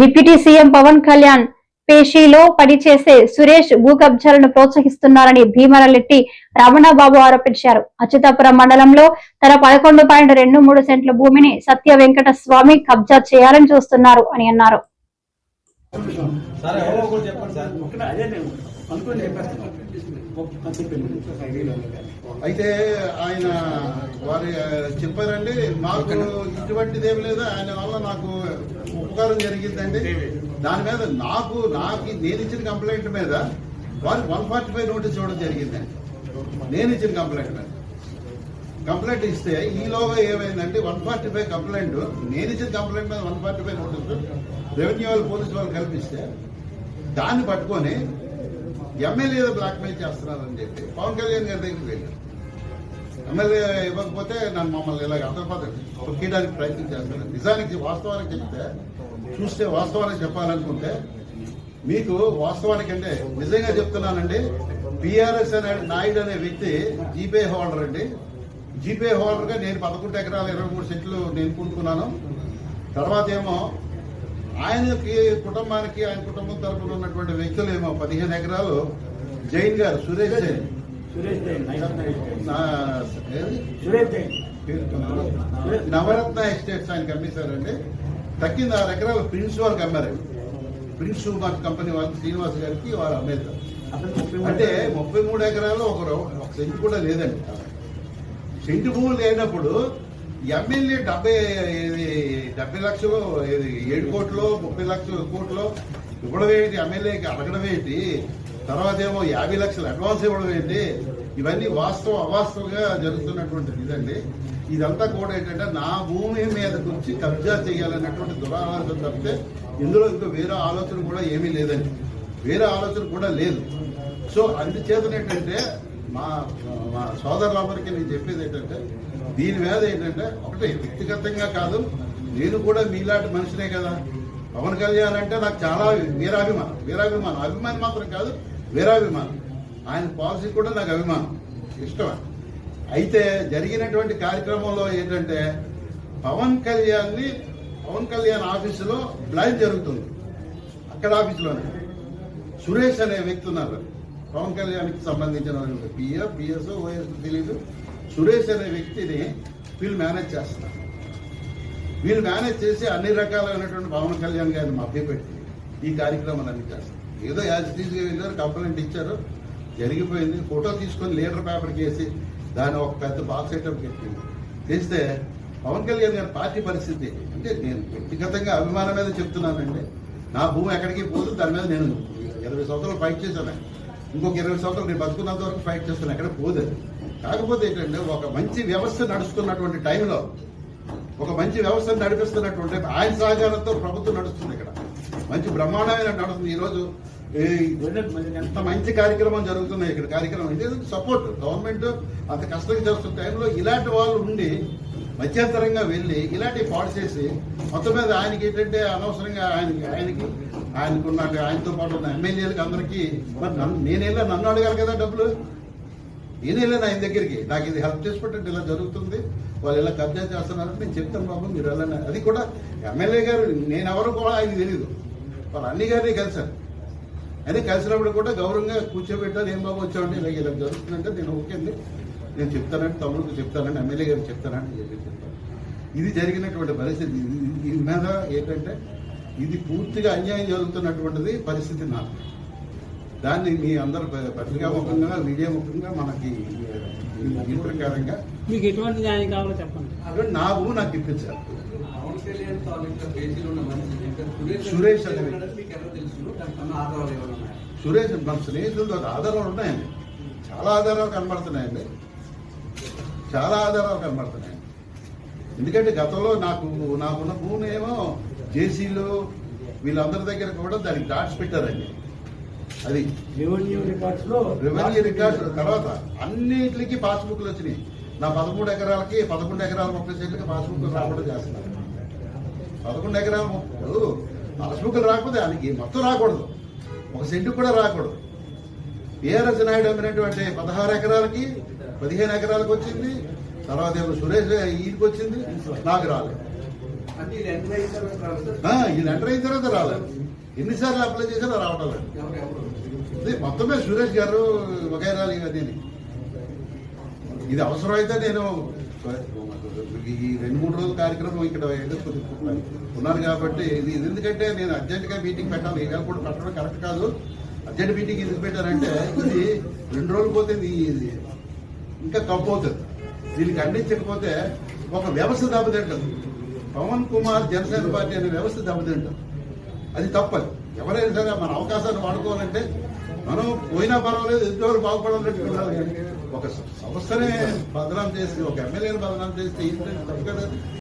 Deputy CM Pawan Kalyan పేషీలో పనిచేసే సురేష్ భూ కబ్జాలను ప్రోత్సహిస్తున్నారని భీమరలెట్టి రమణబాబు ఆరోపించారు. అచ్యుతాపురం మండలంలో తన పదకొండు పాయింట్ రెండు మూడు సెంట్ల భూమిని సత్య వెంకట స్వామి కబ్జా చేయాలని చూస్తున్నారు అని అన్నారు. అయితే ఆయన వారు చెప్పారండి మాకు ఇటువంటిది ఏం లేదు. ఆయన వల్ల నాకు ఉపకారం జరిగిందండి దాని మీద నాకు నాకు నేను ఇచ్చిన కంప్లైంట్ మీద వారికి వన్ ఫార్టీ ఫైవ్ నోటీస్ ఇవ్వడం జరిగిందండి. నేను ఇచ్చిన కంప్లైంట్ మీద. కంప్లైంట్ ఇస్తే ఈలోగా ఏమైందంటే వన్ ఫార్టీ ఫైవ్ కంప్లైంట్. నేను ఇచ్చిన కంప్లైంట్ మీద one forty five notice. Revenue వాళ్ళు పోలీసు వాళ్ళు కల్పిస్తే దాన్ని పట్టుకొని ఎమ్మెల్యే బ్లాక్మెయిల్ చేస్తున్నారని చెప్పి పవన్ కళ్యాణ్ గారి దగ్గరికి వెళ్ళారు. ఎమ్మెల్యే ఇవ్వకపోతే నన్ను మమ్మల్ని ఇలా అంతర్పదండి తొక్కేయడానికి ప్రయత్నం చేస్తారు. నిజానికి వాస్తవానికి చెప్తే చూస్తే వాస్తవానికి చెప్పాలనుకుంటే మీకు వాస్తవానికి అంటే నిజంగా చెప్తున్నానండి బీఆర్ఎస్ అనే నాయుడు అనే వ్యక్తి జీపే హోల్డర్ అండి. జీపే హోల్డర్గా నేను పదకొండు ఎకరాలు ఇరవై మూడు సెంట్లు నేను కొనుక్కున్నాను తర్వాత ఏమో ఆయనకి కుటుంబానికి ఆయన కుటుంబం తరపున ఉన్నటువంటి వ్యక్తులు ఏమో పదిహేను ఎకరాలు. జైన్ గారు సురేష్ జైన్. నవరత్న ఎస్టేట్స్. ఆయనకి అమ్మేశారండి. తక్కింది ఆరు ఎకరాలు ప్రిన్స్ వాళ్ళకి అమ్మారండి ప్రిన్స్ కంపెనీ వాళ్ళకి శ్రీనివాస్ గారికి వారు అమ్మేశారు. అంటే ముప్పై మూడు ఎకరాలు ఒక రౌ- ఒక సెంట్ కూడా లేదండి. సెంటు భూములు లేనప్పుడు ఎమ్మెల్యే డెబ్బై డెబ్బై లక్షలు ఏడు కోట్లు ముప్పై లక్షలు కోట్లు ఇవ్వడం ఏంటి? ఎమ్మెల్యేకి అడగడం ఏంటి? తర్వాత ఏమో యాభై లక్షలు అడ్వాన్స్ ఇవ్వడం ఏంటి? ఇవన్నీ వాస్తవం అవాస్తవంగా జరుగుతున్నటువంటిది ఇదండి. ఇదంతా కూడా ఏంటంటే నా భూమి మీద గురించి కబ్జా చేయాలన్నటువంటి దురాలోచన తప్పితే ఇందులో ఇంకా వేరే ఆలోచన కూడా ఏమీ లేదండి. వేరే ఆలోచన కూడా లేదు. సో అందుచేతన ఏంటంటే మా మా సోదరులందరికీ నేను చెప్పేది ఏంటంటే దీని మీద ఏంటంటే ఒకటి వ్యక్తిగతంగా కాదు నేను కూడా మీలాంటి మనిషినే కదా. పవన్ కళ్యాణ్ అంటే నాకు చాలా వీరాభిమానం. వీరాభిమానం. అభిమానం మాత్రం కాదు వీరాభిమానం. ఆయన పాలసీ కూడా నాకు అభిమానం. ఇష్టమే అయితే జరిగినటువంటి కార్యక్రమంలో ఏంటంటే పవన్ కళ్యాణ్ని పవన్ కళ్యాణ్ ఆఫీసులో బ్లైండ్ జరుగుతుంది. అక్కడ ఆఫీసులోనే. సురేష్ అనే వ్యక్తి ఉన్నారు. పవన్ కళ్యాణ్కి సంబంధించిన పిఎఫ్ పిఎస్ ఓఎస్ తెలీదు సురేష్ అనే వ్యక్తిని వీళ్ళు మేనేజ్ చేస్తున్నారు. వీళ్ళు మేనేజ్ చేసి అన్ని రకాలైనటువంటి పవన్ కళ్యాణ్ గారిని మభ్యపెట్టి ఈ కార్యక్రమాలు అన్ని చేస్తారు ఏదో యాజ్గా వెళ్ళారు కంప్లైంట్ ఇచ్చారు జరిగిపోయింది. ఫోటో తీసుకొని లీటర్ పేపర్కి వేసి దాన్ని ఒక పెద్ద బాక్స్ ఐటమ్ పెట్టింది. చేస్తే పవన్ కళ్యాణ్ గారి పార్టీ పరిస్థితి అంటే నేను వ్యక్తిగతంగా అభిమానం మీద చెప్తున్నానండి. నా భూమి ఎక్కడికి పోదు దాని మీద నేను ఇరవై సంవత్సరాలు ఫైట్ చేశాను. ఇంకొక ఇరవై సంవత్సరాలు నేను బతుకున్నంత వరకు ఫైట్ చేస్తాను ఎక్కడ పోదు. కాకపోతే ఏంటంటే ఒక మంచి వ్యవస్థ నడుస్తున్నటువంటి టైంలో ఒక మంచి వ్యవస్థను నడిపిస్తున్నటువంటి ఆయన సహకారంతో ప్రభుత్వం నడుస్తుంది ఇక్కడ. మంచి బ్రహ్మాండమైన నడుస్తుంది. ఈరోజు ఎంత మంచి కార్యక్రమం జరుగుతున్నాయి ఇక్కడ. కార్యక్రమం ఇది సపోర్ట్ గవర్నమెంట్ అంత కష్టంగా చేస్తున్న టైంలో ఇలాంటి వాళ్ళు ఉండి మధ్యంతరంగా వెళ్ళి ఇలాంటి పాడు చేసి మొత్తం మీద ఆయనకి ఏంటంటే అనవసరంగా ఆయనకి ఆయనకి ఆయనకున్న ఆయనతో పాటు ఉన్న ఎమ్మెల్యేలకు అందరికీ మరి నన్ను నేను వెళ్ళా నన్ను అడగాలి కదా డబ్బులు? నేను వెళ్ళాను ఆయన దగ్గరికి. నాకు ఇది హెల్ప్ చేసి పెట్టండి ఇలా జరుగుతుంది. వాళ్ళు ఇలా కబ్జా చేస్తున్నారని నేను చెప్తాను బాబు మీరు వెళ్ళండి. అది కూడా ఎమ్మెల్యే గారు నేను ఎవరు కూడా ఆయన తెలియదు వాళ్ళ అన్ని గారిని కలిశాను అయితే కలిసినప్పుడు కూడా గౌరవంగా కూర్చోబెట్టారు ఏం బాబు వచ్చామంటే ఇలా ఇలా జరుగుతుందంటే నేను ఓకే అండి. నేను చెప్తానండి తమ్ముడికి చెప్తానండి ఎమ్మెల్యే గారికి చెప్తానండి చెప్పి చెప్తాను. ఇది జరిగినటువంటి పరిస్థితి. ఇది- దీని మీద ఏంటంటే ఇది పూర్తిగా అన్యాయం జరుగుతున్నటువంటిది పరిస్థితి నాకు దాన్ని మీ అందరు పత్రికా ముఖంగా మీడియా ముఖంగా మనకి ఈ ప్రకారంగా మీకు ఎటువంటి న్యాయం కావాలో చెప్పండి. అక్కడ నా భూమి నాకు ఇప్పించారు. సురేష్ సురేష్ మన స్నేహితులతో ఆధారాలు ఉన్నాయండి. చాలా ఆధారాలు కనబడుతున్నాయండి. చాలా ఆధారాలు కనబడుతున్నాయండి ఎందుకంటే గతంలో నాకు నాకున్న భూమి ఏమో జేసీలు వీళ్ళందరి దగ్గర కూడా దానికి డాట్స్ పెట్టారండి అది రెవెన్యూ రికార్డ్స్లో రెవెన్యూ రికార్డ్స్ తర్వాత అన్నిటికి పాస్బుక్లు వచ్చినాయి. నా పదమూడు ఎకరాలకి పదకొండు ఎకరాల ముప్పై సెంట్లకి పాస్బుక్ రాకుండా చేస్తున్నారు. పదకొండు ఎకరాల ముప్పై పాస్బుక్లు రాకపోతే దానికి మొత్తం రాకూడదు. ఒక సెంటు కూడా రాకూడదు. ఏఆర్ఎస్ నాయుడు అమ్మినటువంటి పదహారు ఎకరాలకి పదిహేను ఎకరాలకు వచ్చింది తర్వాత ఏమో సురేష్ ఈయనకి వచ్చింది నాకు రాలేదు. ఇది ఎంటర్ అయిన తర్వాత రాలేదు? ఎన్నిసార్లు అప్లై చేసినా రావటం లేదు. మొత్తమే సురేష్ గారు వగైరాలు ఇవన్నీ. ఇది అవసరమైతే నేను ఈ రెండు మూడు రోజుల కార్యక్రమం ఇక్కడ ఉన్నాను కాబట్టి ఇది ఎందుకంటే నేను అర్జెంటుగా మీటింగ్ పెట్టాలి. ఈవేళ కూడా పెట్టడం కరెక్ట్ కాదు. అర్జెంట్ మీటింగ్ ఎందుకు పెట్టారంటే ఇది రెండు రోజులు పోతే ఇది ఇంకా కప్పు అవుతుంది. దీన్ని అందించకపోతే ఒక వ్యవస్థ దెబ్బతింటుంది. పవన్ కుమార్ జనసేన పార్టీ అనే వ్యవస్థ దెబ్బతింటుంది. అది తప్పదు. ఎవరైనా సరే మన అవకాశాన్ని వాడుకోవాలంటే మనం పోయినా పర్వాలేదు ఎదుటి బాగుపడాలంటే ఒక సంస్థనే బదనాం చేసి ఒక ఎమ్మెల్యేని బదనాం చేస్తే ఏంటంటే తప్పు కదా.